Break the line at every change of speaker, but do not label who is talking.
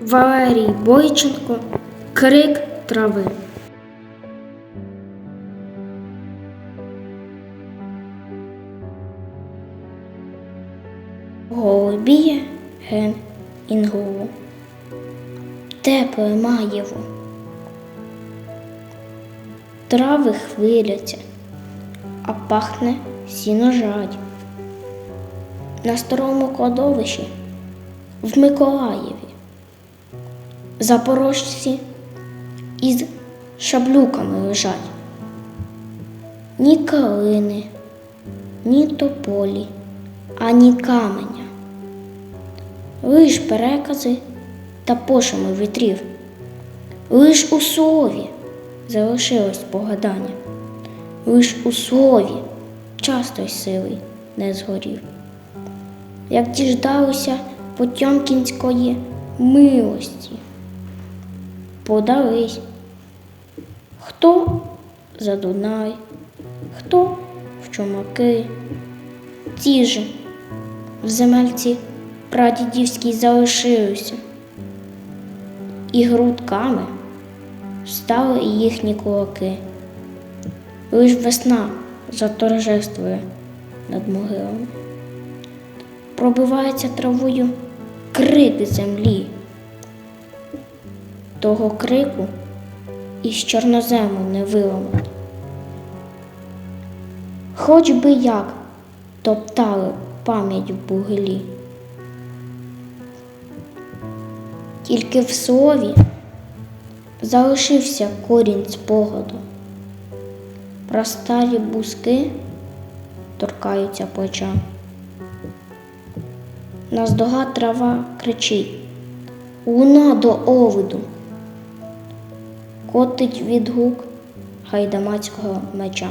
Валерій Бойченко Крик трави. Голубіє ген інголу. Тепле маєво. Трави хвиляться, а пахне сіножать. На старому кладовищі в Миколаєві. Запорожці із шаблюками лежать. Ні калини, ні тополі, ані каменя. Лиш перекази та пошуми вітрів. Лиш у слові залишилось погадання. Лиш у слові час той силий не згорів. Як діждалися Потьомкінської милості, подались. Хто за Дунай, хто в чумаки, ті же в земельці прадідівській залишилися, і грудками стали їхні кулаки. Лиш весна заторжествує над могилами. Пробивається травою крик землі. Того крику із чорнозему не виламати. Хоч би як топтали пам'ять в бугелі. Тільки в слові залишився корінь спогаду. Про старі бузки торкаються плеча. Наздога трава кричить Луна до овиду. Котить відгук гайдамацького меча.